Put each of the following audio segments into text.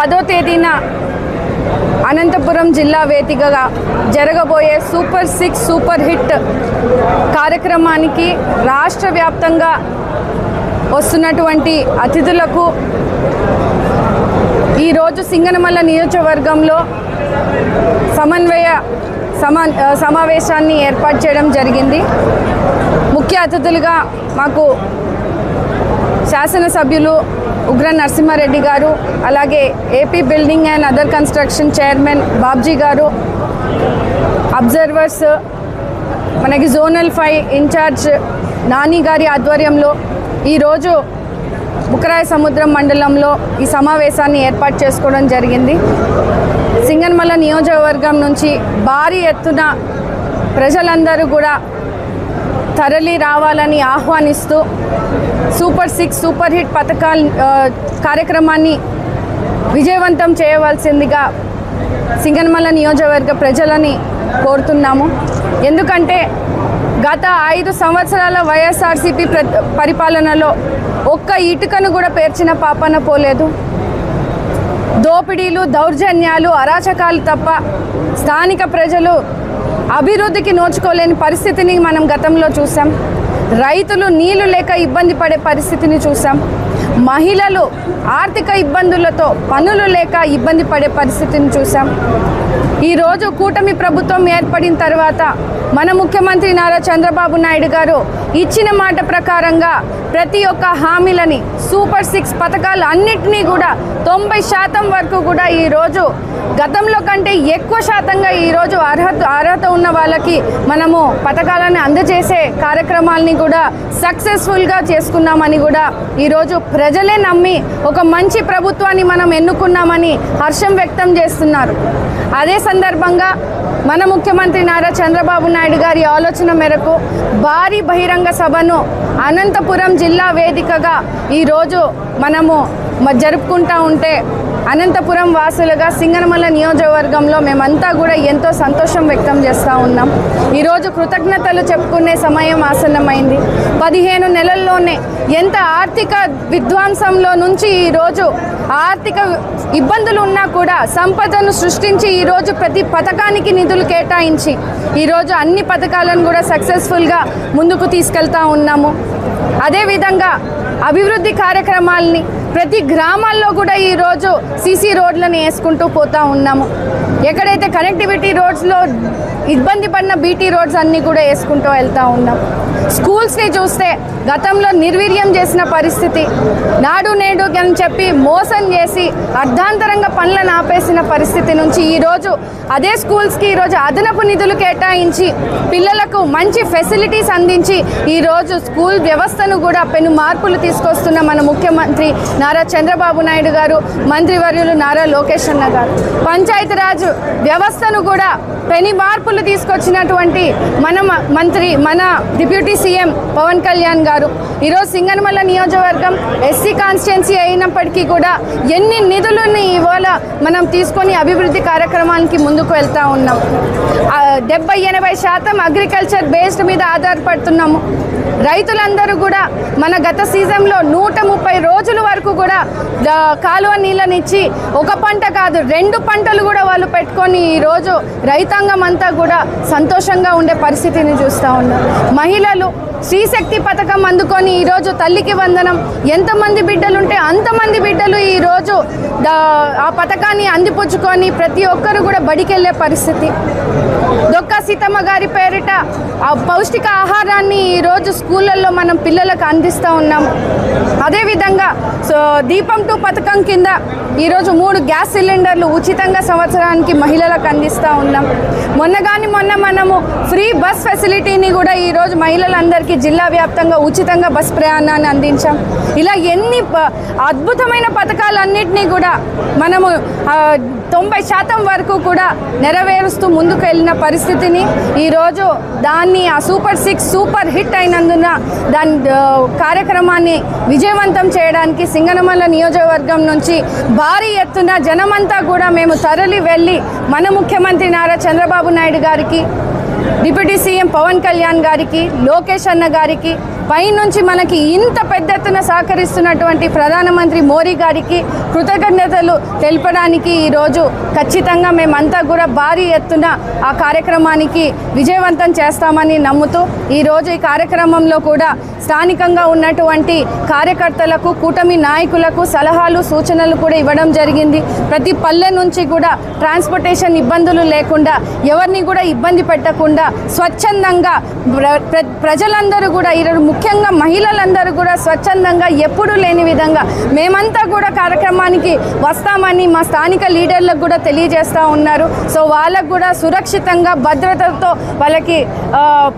పదో తేదీన అనంతపురం జిల్లా వేదికగా జరగబోయే సూపర్ సిక్స్ సూపర్ హిట్ కార్యక్రమానికి రాష్ట్ర వ్యాప్తంగా వస్తున్నటువంటి అతిథులకు ఈరోజు సింగనమల్ల నియోజకవర్గంలో సమన్వయ సమా సమావేశాన్ని ఏర్పాటు చేయడం జరిగింది. ముఖ్య అతిథులుగా మాకు శాసనసభ్యులు ఉగ్ర నరసింహారెడ్డి గారు అలాగే AP building and other construction chairman Babji గారు అబ్జర్వర్స్ మనకి జోనల్ ఫైవ్ ఇన్ఛార్జ్ నాని గారి ఆధ్వర్యంలో ఈరోజు బుకరాయ సముద్రం మండలంలో ఈ సమావేశాన్ని ఏర్పాటు చేసుకోవడం జరిగింది. సింగన్మల్ల నియోజకవర్గం నుంచి భారీ ఎత్తున ప్రజలందరూ కూడా తరలి రావాలని ఆహ్వానిస్తూ సూపర్ సిక్స్ సూపర్ హిట్ పథకాల కార్యక్రమాన్ని విజయవంతం చేయవలసిందిగా సింగనమల్ల నియోజకవర్గ ప్రజలని కోరుతున్నాము. ఎందుకంటే గత ఐదు సంవత్సరాల వైఎస్ఆర్సీపీ ప్ర పరిపాలనలో ఒక్క ఇటుకను కూడా పేర్చిన పాపన పోలేదు. దోపిడీలు దౌర్జన్యాలు అరాచకాలు తప్ప స్థానిక ప్రజలు అభివృద్ధికి నోచుకోలేని పరిస్థితిని మనం గతంలో చూసాం రైతులు నీళ్ళు లేక ఇబ్బంది పడే పరిస్థితిని చూసాం మహిళలు ఆర్థిక ఇబ్బందులతో పనులు లేక ఇబ్బంది పడే పరిస్థితిని చూసాం ఈరోజు కూటమి ప్రభుత్వం ఏర్పడిన తర్వాత మన ముఖ్యమంత్రి నారా చంద్రబాబు నాయుడు గారు ఇచ్చిన మాట ప్రకారంగా ప్రతి ఒక్క హామీలని సూపర్ సిక్స్ పథకాలు అన్నిటినీ కూడా తొంభై శాతం వరకు కూడా ఈరోజు గతంలో కంటే ఎక్కువ శాతంగా ఈరోజు అర్హత అర్హత ఉన్న వాళ్ళకి మనము పథకాలను అందజేసే కార్యక్రమాలని కూడా సక్సెస్ఫుల్గా చేసుకున్నామని కూడా ఈరోజు ప్రజలే నమ్మి ఒక మంచి ప్రభుత్వాన్ని మనం ఎన్నుకున్నామని హర్షం వ్యక్తం చేస్తున్నారు. అదే సందర్భంగా మన ముఖ్యమంత్రి నారా చంద్రబాబు నాయుడు గారి ఆలోచన మేరకు భారీ బహిరంగ సభను అనంతపురం జిల్లా వేదికగా ఈరోజు మనము జరుపుకుంటా ఉంటే అనంతపురం వాసులుగా సింగనమల్ల నియోజకవర్గంలో మేమంతా కూడా ఎంతో సంతోషం వ్యక్తం చేస్తూ ఉన్నాం. ఈరోజు కృతజ్ఞతలు చెప్పుకునే సమయం ఆసన్నమైంది. పదిహేను నెలల్లోనే ఎంత ఆర్థిక విధ్వంసంలో నుంచి ఈరోజు ఆర్థిక ఇబ్బందులు ఉన్నా కూడా సంపదను సృష్టించి ఈరోజు ప్రతి పథకానికి నిధులు కేటాయించి ఈరోజు అన్ని పథకాలను కూడా సక్సెస్ఫుల్గా ముందుకు తీసుకెళ్తా ఉన్నాము. అదేవిధంగా అభివృద్ధి కార్యక్రమాలని ప్రతి గ్రామాల్లో కూడా ఈరోజు సీసీ రోడ్లను వేసుకుంటూ పోతా ఉన్నాము. ఎక్కడైతే కనెక్టివిటీ రోడ్స్లో ఇబ్బంది పడిన బీటీ రోడ్స్ అన్నీ కూడా వేసుకుంటూ వెళ్తూ ఉన్నాం. స్కూల్స్ని చూస్తే గతంలో నిర్వీర్యం చేసిన పరిస్థితి నాడు నేడు అని చెప్పి మోసం చేసి అర్ధాంతరంగా పనులను ఆపేసిన పరిస్థితి నుంచి ఈరోజు అదే స్కూల్స్కి ఈరోజు అదనపు నిధులు కేటాయించి పిల్లలకు మంచి ఫెసిలిటీస్ అందించి ఈరోజు స్కూల్ వ్యవస్థను కూడా పెను మార్పులు తీసుకొస్తున్న మన ముఖ్యమంత్రి నారా చంద్రబాబు నాయుడు గారు మంత్రివర్యులు నారా లోకేష్ అన్న గారు. పంచాయతీరాజ్ వ్యవస్థను కూడా పెను మార్పులు తీసుకొచ్చినటువంటి మన మ- మంత్రి మన డిప్యూటీ సీఎం పవన్ కళ్యాణ్ గారు. ఈరోజు సింగనమల్ల నియోజకవర్గం ఎస్సీ కాన్స్టిట్యున్సీ అయినప్పటికీ కూడా ఎన్ని నిధులని ఇవాళ మనం తీసుకొని అభివృద్ధి కార్యక్రమానికి ముందుకు వెళ్తా ఉన్నాం. డెబ్బై ఎనభై శాతం అగ్రికల్చర్ బేస్డ్ మీద ఆధారపడుతున్నాము. రైతులందరూ కూడా మన గత సీజన్లో నూట ముప్పై రోజుల వరకు కూడా కాలువ నీళ్ళనిచ్చి ఒక పంట కాదు రెండు పంటలు కూడా వాళ్ళు పెట్టుకొని ఈరోజు రైతాంగం అంతా కూడా సంతోషంగా ఉండే పరిస్థితిని చూస్తూ ఉన్నారు. మహిళలు శ్రీశక్తి పథకం అందుకొని ఈరోజు తల్లికి వందనం. ఎంతమంది బిడ్డలుంటే అంతమంది బిడ్డలు ఈరోజు ఆ పథకాన్ని అందిపుచ్చుకొని ప్రతి ఒక్కరు కూడా బడికెళ్ళే పరిస్థితి. దొక్క సీతమ్మ గారి పేరిట ఆ పౌష్టిక ఆహారాన్ని ఈరోజు స్కూళ్ళల్లో మనం పిల్లలకు అందిస్తూ ఉన్నాం. అదేవిధంగా సో దీపం టూ పథకం కింద ఈరోజు మూడు గ్యాస్ సిలిండర్లు ఉచితంగా సంవత్సరానికి మహిళలకు అందిస్తూ ఉన్నాం. మొన్న కానీ మొన్న మనము ఫ్రీ బస్ ఫెసిలిటీని కూడా ఈరోజు మహిళలందరికీ జిల్లా వ్యాప్తంగా ఉచితంగా బస్ ప్రయాణాన్ని అందించాం. ఇలా ఎన్ని అద్భుతమైన పథకాలన్నింటినీ కూడా మనము తొంభై శాతం వరకు కూడా నెరవేరుస్తూ ముందుకు వెళ్ళిన పరిస్థితిని ఈరోజు దాన్ని ఆ సూపర్ సిక్స్ సూపర్ హిట్ అయినందున దాని కార్యక్రమాన్ని విజయవంతం చేయడానికి సింగనమల్ల నియోజకవర్గం నుంచి భారీ ఎత్తున జనమంతా కూడా మేము తరలి వెళ్ళి మన ముఖ్యమంత్రి నారా చంద్రబాబు నాయుడు గారికి డిప్యూటీ సీఎం పవన్ కళ్యాణ్ గారికి లోకేష్ అన్న గారికి పైనుంచి మనకి ఇంత పెద్ద ఎత్తున సహకరిస్తున్నటువంటి ప్రధానమంత్రి మోడీ గారికి కృతజ్ఞతలు తెలపడానికి ఈరోజు ఖచ్చితంగా మేమంతా కూడా భారీ ఎత్తున ఆ కార్యక్రమానికి విజయవంతం చేస్తామని నమ్ముతూ ఈరోజు ఈ కార్యక్రమంలో కూడా స్థానికంగా ఉన్నటువంటి కార్యకర్తలకు కూటమి నాయకులకు సలహాలు సూచనలు కూడా ఇవ్వడం జరిగింది. ప్రతి పల్లె నుంచి కూడా ట్రాన్స్పోర్టేషన్ ఇబ్బందులు లేకుండా ఎవరిని కూడా ఇబ్బంది పెట్టకుండా స్వచ్ఛందంగా ప్ర- ప్ర- ప్రజలందరూ కూడా ఈరోజు ముఖ్యంగా మహిళలందరూ కూడా స్వచ్ఛందంగా ఎప్పుడూ లేని విధంగా మేమంతా కూడా కార్యక్రమానికి వస్తామని మా స్థానిక లీడర్లకు కూడా తెలియజేస్తూ ఉన్నారు. సో వాళ్ళకు కూడా సురక్షితంగా భద్రతతో వాళ్ళకి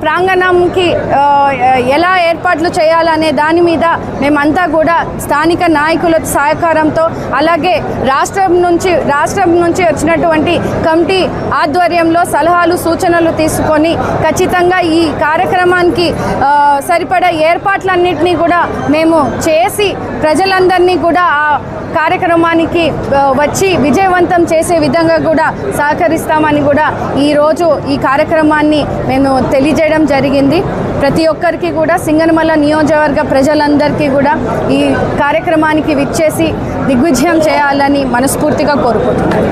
ప్రాంగణంకి ఎలా ఏర్పాట్లు చేయాలనే దాని మీద మేమంతా కూడా స్థానిక నాయకుల సహకారంతో అలాగే రాష్ట్రం నుంచి రాష్ట్రం నుంచి వచ్చినటువంటి కమిటీ ఆధ్వర్యంలో సలహాలు సూచనలు తీసుకొని ఖచ్చితంగా ఈ కార్యక్రమానికి ఆ, సరిపడా ఏర్పాట్లన్నింటినీ కూడా మేము చేసి ప్రజలందరినీ కూడా ఆ కార్యక్రమానికి వచ్చి విజయవంతం చేసే విధంగా కూడా సహకరిస్తామని కూడా ఈరోజు ఈ కార్యక్రమాన్ని నేను తెలియజేయడం జరిగింది. ప్రతి ఒక్కరికి కూడా సింగనమల నియోజకవర్గ ప్రజలందరికీ కూడా ఈ కార్యక్రమానికి విచ్చేసి దిగ్విజయం చేయాలని మనస్ఫూర్తిగా కోరుకుంటున్నాను.